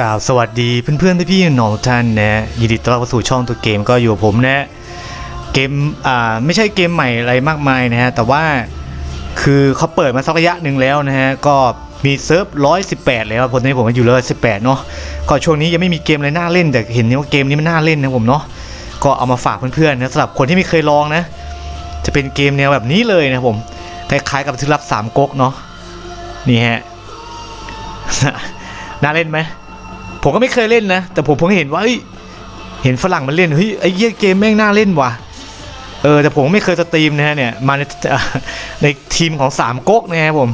กล่าวสวัสดีเพื่อนๆพี่ๆน้องท่านนะยินดีต้อนรับสู่ช่องตัวเกมก็อยู่กับผมนะเกมอ่าไม่ใช่เกมใหม่อะไรมากมายนะฮะแต่ว่าคือเขาเปิดมาสักระยะหนึ่งแล้วนะฮะก็มีเซิร์ฟ118แปดเล้วคนนี้ผมก็อยู่เลย18เนาะก็ช่วงนี้ยังไม่มีเกมอะไรน่าเล่นแต่เห็นว่าเกมนี้มันน่าเล่นนะผมเนาะก็เอามาฝากเพื่อนๆนะสำหรับคนที่ไม่เคยลองนะ จะเป็นเกมแนวแบบนี้เลยนะผมคล้ายๆกับทึกลับสามก๊กเนาะนี่ฮะน่าเล่นไหม ผมก็ไม่เคยเล่นนะ แต่ผมเพิ่งเห็นว่าเฮ้ยเห็นฝรั่งมันเล่นเฮ้ยไอ้เยี่ยเกมแม่งน่าเล่นว่ะเออแต่ผมไม่เคยสตรีมนะฮะเนี่ยมาในในทีมของสามก๊กนะครับผม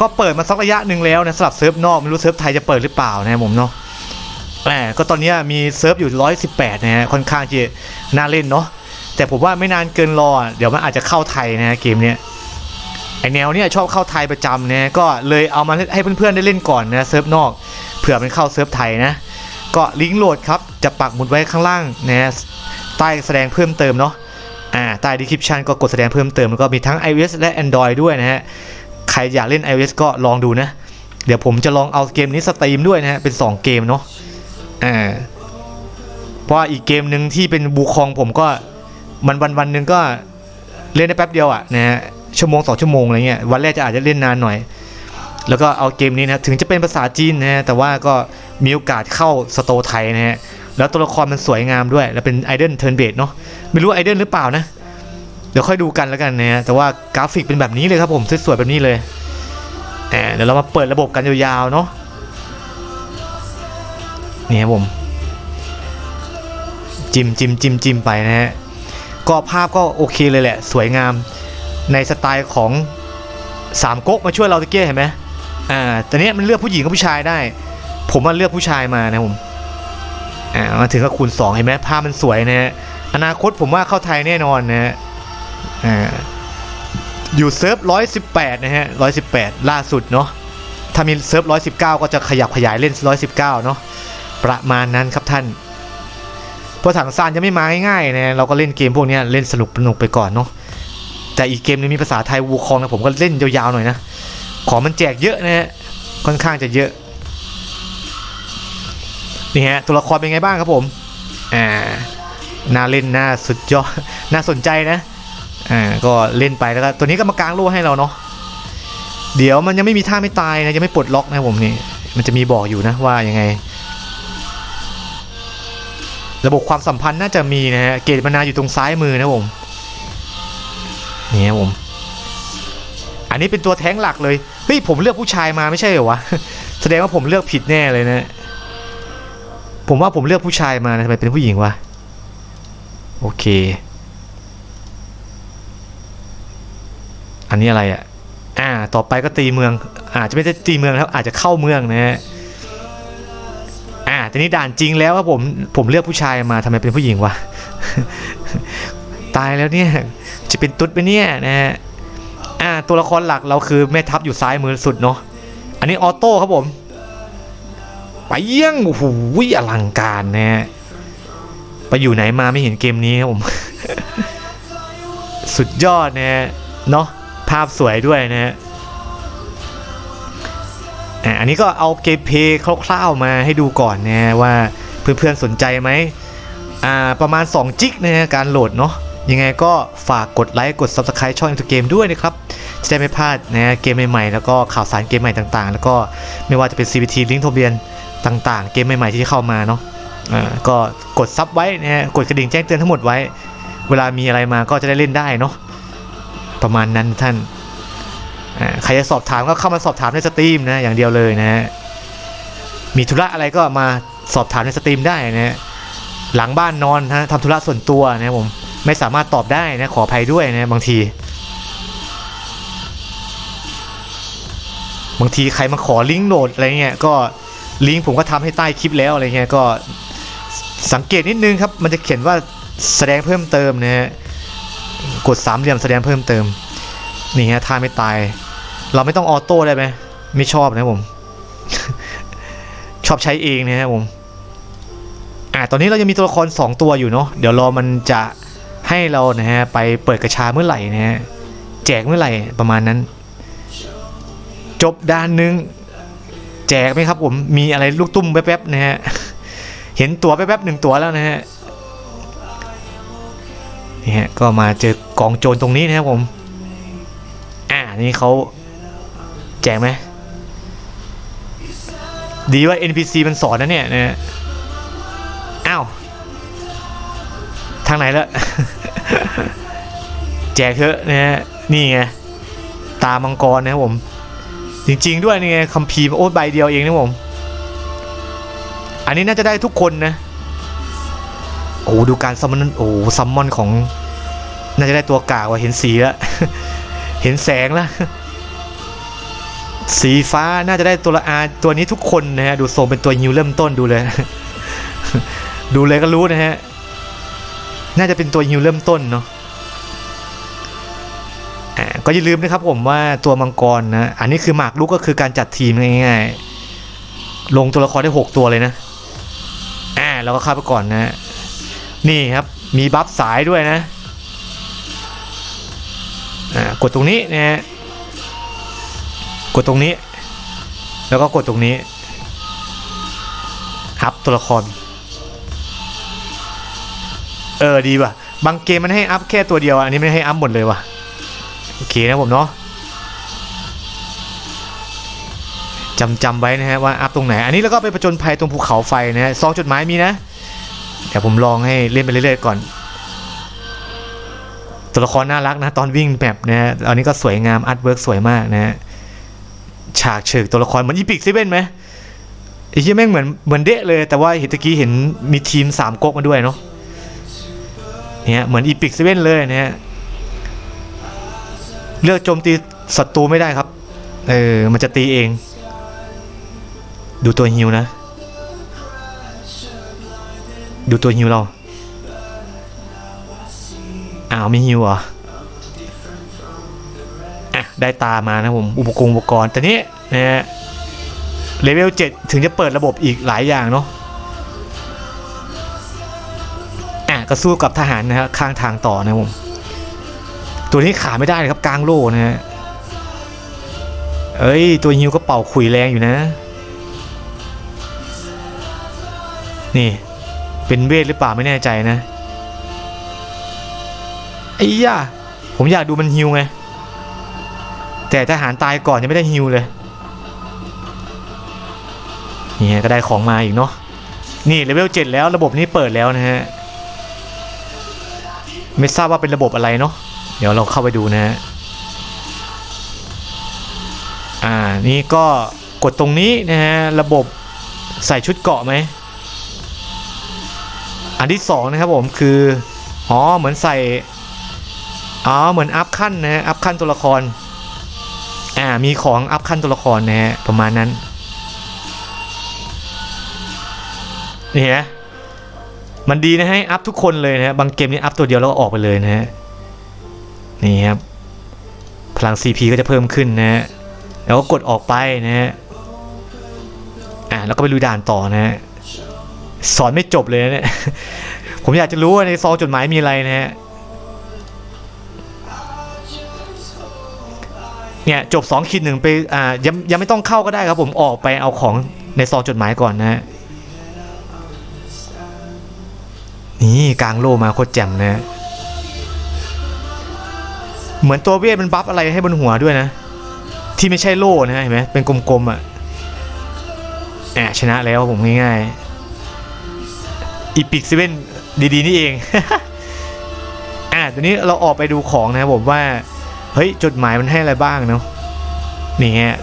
ก็เปิดมาสักระยะหนึ่งแล้วนะสำหรับเซิร์ฟนอกไม่รู้เซิร์ฟไทยจะเปิดหรือเปล่านะผมเนาะแหมก็ตอนนี้มีเซิร์ฟอยู่ 118 นะฮะค่อนข้างจะน่าเล่นเนาะแต่ผมว่าไม่นานเกินรอ เดี๋ยวมันอาจจะเข้าไทยนะเกมเนี้ยไอแนวเนี้ยชอบเข้าไทยประจำนะก็เลยเอามาให้เพื่อนๆได้เล่นก่อนนะเซิร์ฟนอก ผื่อมันเข้าเซิร์ฟไทยนะก็ลิงก์โหลดครับจะปักหมุดไว้ข้างล่างนะใต้แสดงเพิ่มเติมเนาะอ่าใต้ description ก็กดแสดงเพิ่มเติมแล้วก็มีทั้ง iOS และ Android ด้วยนะฮะใครอยากเล่น iOS ก็ลองดูนะ เดี๋ยวผมจะลองเอาเกมนี้สตรีมด้วยนะฮะเป็น 2 เกมเนาะอ่าเพราะอีกเกมหนึ่งที่เป็นบูคองผมก็มันวันวันหนึ่งก็เล่นได้แป๊บเดียวอะนะฮะชั่วโมงสองชั่วโมงอะไรเงี้ยวันแรกจะอาจจะเล่นนานหน่อย แล้วก็เอาเกมนี้นะถึงจะเป็นภาษาจีนนะแต่ว่าก็มีโอกาสเข้าสโตไทยนะฮะแล้วตัวละครมันสวยงามด้วย แล้วเป็นไอเดนเทิร์นเบดเนาะไม่รู้ไอเดนหรือเปล่านะ เดี๋ยวค่อยดูกันแล้วกันนะฮะแต่ว่ากราฟิกเป็นแบบนี้เลยครับผมสวยๆแบบนี้เลยแหมเดี๋ยวเรามาเปิดระบบกันยาวๆเนาะนี่ครับผมจิมจิมจิมจิมไปนะฮะก็ภาพก็โอเคเลยแหละ สวยงามในสไตล์ของสามก๊กมาช่วยเราตะเกียเห็นไหม อ่าแต่เนี้ยมันเลือกผู้หญิงกับผู้ชายได้ ผมมาเลือกผู้ชายมานะผมอ่ามาถึงก็คูณ2เห็นไหมภาพมันสวยนะฮะอนาคตผมว่าเข้าไทยแน่นอนนะฮะอ่าอยู่เซิร์ฟ118นะฮะ118ล่าสุดเนาะถ้ามีเซิร์ฟ119ก็จะขยับขยายเล่น119เนาะประมาณนั้นครับท่านเพราะถังซานจะไม่มาง่ายๆนะเราก็เล่นเกมพวกนี้เล่นสนุกสนุกไปก่อนเนาะแต่อีกเกมนึงมีภาษาไทยวูคองนะผมก็เล่นยาวๆหน่อยนะ ของมันแจกเยอะนะฮะค่อนข้างจะเยอะนี่ฮะตัวละครเป็นไงบ้างครับผมอ่าน่าเล่นน่าสุดยอดน่าสนใจนะอ่าก็เล่นไปแล้วก็ตัวนี้ก็มากางโล่ให้เราเนาะเดี๋ยวมันยังไม่มีท่าไม่ตายนะยังไม่ปลดล็อกนะผมนี่มันจะมีบอกอยู่นะว่ายังไง ระบบความสัมพันธ์น่าจะมีนะฮะเกตมานาอยู่ตรงซ้ายมือนะผมนี่ครับผม นนี้เป็นตัวแท้งหลักเลย เฮ้ยผมเลือกผู้ชายมาไม่ใช่เหรอวะ แสดงว่าผมเลือกผิดแน่เลยนะ ผมว่าผมเลือกผู้ชายมานะทำไมเป็นผู้หญิงวะ โอเค อันนี้อะไรอะ อ่า ต่อไปก็ตีเมือง อาจจะไม่ได้ตีเมืองแล้วอาจจะเข้าเมืองนะฮะ อ่าแต่นี้ด่านจริงแล้วครับผม ผมเลือกผู้ชายมาทำไมเป็นผู้หญิงวะ ตายแล้วเนี่ย จะเป็นตุ๊ดไปเนี่ยนะฮะ อ่าตัวละครหลักเราคือแม่ทัพอยู่ซ้ายมือสุดเนาะอันนี้ออโต้ครับผมไปเยี่ยงโอ้โหอลังการนะฮะไปอยู่ไหนมาไม่เห็นเกมนี้ครับผม สุดยอดนะฮะเนาะภาพสวยด้วยนะฮะอันนี้ก็เอาเกมเพย์คร่าวๆมาให้ดูก่อนนะว่าเพื่อนๆสนใจไหมอ่าประมาณ 2 จิกนะฮะการโหลดเนาะยังไงก็ฝากกดไลค์กด Subscribe ช่อง Into Game ด้วยนะครับ จะได้ไม่พลาดนะเกมใหม่ๆแล้วก็ข่าวสารเกมใหม่ต่างๆ แล้วก็ไม่ว่าจะเป็น CBT ลิงก์ทะเบียนต่างๆ เกมใหม่ๆที่เข้ามาเนาะก็กดซับไว้นะกดกระดิ่งแจ้งเตือนทั้งหมดไว้ เวลามีอะไรมาก็จะได้เล่นได้เนาะประมาณนั้นท่านใครจะสอบถามก็เข้ามาสอบถามในสตรีมนะอย่างเดียวเลยนะฮะมีธุระอะไรก็มาสอบถามในสตรีมได้นะฮะหลังบ้านนอนนะทำธุระส่วนตัวนะผมไม่สามารถตอบได้นะขออภัยด้วยนะบางที บางทีใครมาขอลิงก์โหลดอะไรเงี้ยก็ลิงก์ผมก็ทำให้ใต้คลิปแล้วอะไรเงี้ยก็สังเกตนิดนึงครับ มันจะเขียนว่าแสดงเพิ่มเติมนะฮะกดสามเหลี่ยมแสดงเพิ่มเติมนี่ฮะท่าไม่ตาย เราไม่ต้องออโต้ได้ไหมไม่ชอบนะผม ชอบใช้เองนะครับผมอ่าตอนนี้เรายังมีตัวละคร 2 ตัวอยู่เนาะเดี๋ยวรอมันจะให้เรานะฮะไปเปิดกระชาเมื่อไหร่นะฮะแจกเมื่อไหร่ประมาณนั้น จบด้านหนึ่งแจกไหมครับผมมีอะไรลูกตุ้มแป๊บๆนะฮะเห็นตัวแป๊บๆหนึ่งตัวแล้วนะฮะนี่ฮะก็มาเจอกองโจรตรงนี้นะครับผม อ่านี่เขาแจกไหมดีว่า NPC มันสอนนะเนี่ยนะอ้าวทางไหนละแจกเถอะนะฮะนี่ไงตามังกรนะครับผม จริง ๆ ด้วยนี่ไงคัมภีร์โอ้ใบเดียวเองนะผม อันนี้น่าจะได้ทุกคนนะ โอ้ดูการซัมมอน โอ้ซัมมอนของ น่าจะได้ตัวกากว่าเห็นสีแล้ว เห็นแสงแล้ว สีฟ้าน่าจะได้ตัวละอาตัวนี้ทุกคนนะฮะ ดูทรงเป็นตัวฮิวเริ่มต้นดูเลย ดูเลยก็รู้นะฮะ น่าจะเป็นตัวฮิวเริ่มต้นเนาะ ก็อย่าลืมนะครับผมว่าตัวมังกรนะ อันนี้คือหมากรุกก็คือการจัดทีมง่ายๆ ลงตัวละครได้ 6 ตัวเลยนะ อ่าเราก็เข้าไปก่อนนะ นี่ครับ มีบัฟสายด้วยนะ อ่ากดตรงนี้นะฮะ กดตรงนี้ แล้วก็กดตรงนี้อัพตัวละคร เออดีว่ะ บางเกมมันให้อัพแค่ตัวเดียว อันนี้ไม่ให้อัพหมดเลยว่ะ โอเคนะผมเนาะจำจำไว้นะฮะว่าอัพตรงไหน อันนี้แล้วก็ไปประจนภัยตรงภูเขาไฟนะฮะซองจดหมายมีนะเดี๋ยวผมลองให้เล่นไปเรื่อยๆก่อน ตัวละครน่ารักนะตอนวิ่งแบบนะฮะอันนี้ก็สวยงามอาร์ตเวิร์กสวยมากนะฮะฉากเฉกตัวละครเหมือนอีพิกซิเว่นไหมไอ้ที่แม่งเหมือนเหมือนเดะเลย แต่ว่าเห็นตะกี้เห็นมีทีมสามก๊กมาด้วยเนาะเนี่ยเหมือนอีพิกซิเว่นเลยนะฮะ เลือกโจมตีศัตรูไม่ได้ครับ เออ มันจะตีเอง ดูตัวฮิวนะ ดูตัวฮิวเรา อ้าวไม่ฮิวเหรออะ ได้ตามานะผม อุปกรณ์อุปกรณ์ แต่นี้นะฮะเลเวล7ถึงจะเปิดระบบอีกหลายอย่างเนาะอะก็สู้กับทหารนะฮะข้างทางต่อนะผม ตัวนี้ขาไม่ได้เลยครับกลางโล่นะฮะเอ้ย ตัวฮิวก็เป่าขุยแรงอยู่นะ นี่ เป็นเวทหรือเปล่าไม่แน่ใจนะไอ้ย่าผมอยากดูมันฮิวไง แต่ทหารตายก่อนยังไม่ได้ฮิวเลย นี่ก็ได้ของมาอีกเนาะ นี่เลเวล7แล้วระบบนี้เปิดแล้วนะฮะ ไม่ทราบว่าเป็นระบบอะไรเนาะ เดี๋ยวเราเข้าไปดูนะฮะอ่านี่ก็กดตรงนี้นะฮะระบบใส่ชุดเกาะไหมอันที่สองนะครับผมคืออ๋อเหมือนใส่อ๋อเหมือนอัพขั้นนะฮะอัพขั้นตัวละครอ่ามีของอัพขั้นตัวละครนะฮะประมาณนั้นนี่ฮะมันดีนะให้อัพทุกคนเลยนะฮะบางเกมนี่อัพตัวเดียวแล้วก็ออกไปเลยนะฮะ นี่ครับ พลัง CP ก็จะเพิ่มขึ้นนะฮะแล้วก็กดออกไปนะฮะอ่าแล้วก็ไปลุยด่านต่อนะฮะสอนไม่จบเลยนะเนี่ยผมอยากจะรู้ว่าในซองจดหมายมีอะไรนะฮะเนี่ยจบ2ขีดหนึ่งไปอ่ายังยังไม่ต้องเข้าก็ได้ครับผมออกไปเอาของในซองจดหมายก่อนนะฮะนี่กลางโลมาโคตรแจ่มนะฮะ เหมือนตัวเวทมันบัฟอะไรให้บนหัวด้วยนะ ที่ไม่ใช่โล่นะเห็นไหมเป็นกลมๆอะแอบชนะแล้วผมง่ายๆอีพิกเซเว่นดีๆนี่เองอะตอนนี้เราออกไปดูของนะครับผมว่า เฮ้ย จดหมายมันให้อะไรบ้างเนาะนี่ฮะ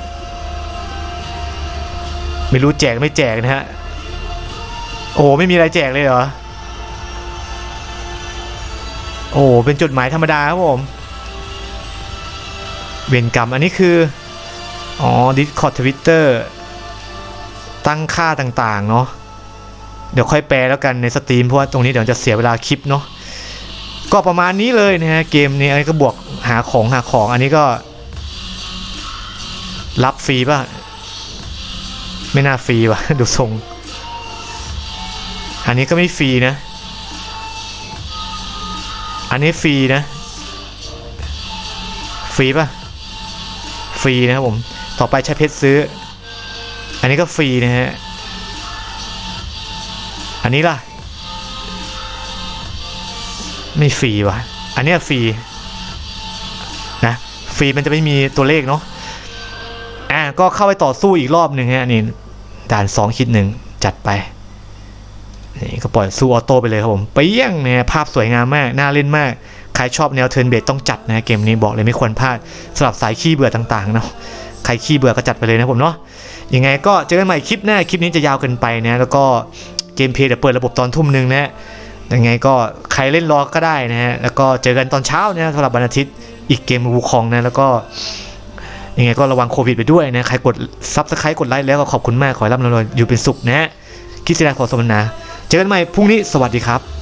ไม่รู้แจกไม่แจกนะฮะ โอ้ไม่มีอะไรแจกเลยเหรอ โอ้เป็นจดหมายธรรมดาครับผม เวรกรรม อันนี้คือ อ๋อ Discord Twitter ตั้งค่าต่างๆ เนาะเดี๋ยวค่อยแปลแล้วกันในสตรีมเพราะว่าตรงนี้เดี๋ยวจะเสียเวลาคลิปเนาะก็ประมาณนี้เลยนะฮะเกมนี้อันนี้ก็บวกหาของหาของอันนี้ก็ รับฟรีป่ะ ไม่น่าฟรีป่ะ ดูทรง อันนี้ก็ไม่ฟรีนะ อันนี้ฟรีนะ ฟรีป่ะ รีนะครับผม ต่อไปใช้เพชรซื้อ อันนี้ก็ฟรีนะฮะ อันนี้ล่ะ ไม่ฟรีวะอันเนี้ยฟรีนะ ฟรีมันจะไม่มีตัวเลขเนาะ อะก็เข้าไปต่อสู้อีกรอบหนึ่งฮะนี่ ด่าน2คิดหนึ่งจัดไปนี่ก็ปล่อยสู้ออโต้ไปเลยครับผมเปี้ยงเนี่ยภาพสวยงามมาก น่าเล่นมาก ใครชอบแนวเทิร์นเบสต้องจัดนะเกมนี้บอกเลยไม่ควรพลาดสำหรับสายขี้เบื่อต่างๆเนาะใครขี้เบื่อก็จัดไปเลยนะผมเนาะยังไงก็เจอกันใหม่คลิปหน้าคลิปนี้จะยาวเกินไปนะแล้วก็เกมเพลย์เดี๋ยวเปิดระบบตอนทุ่มหนึ่งนะยังไงก็ใครเล่นรอก็ได้นะฮะแล้วก็เจอกันตอนเช้านะสำหรับวันอาทิตย์อีกเกมวูคองนะแล้วก็ยังไงก็ระวังโควิดไปด้วยนะ ใครกดซับสไครต์กดไลค์แล้วก็ขอบคุณมาก ขอให้ร่ำรวยอยู่เป็นสุขนะฮะคิดเสียดายขอสมนา เจอกันใหม่พรุ่งนี้ สวัสดีครับ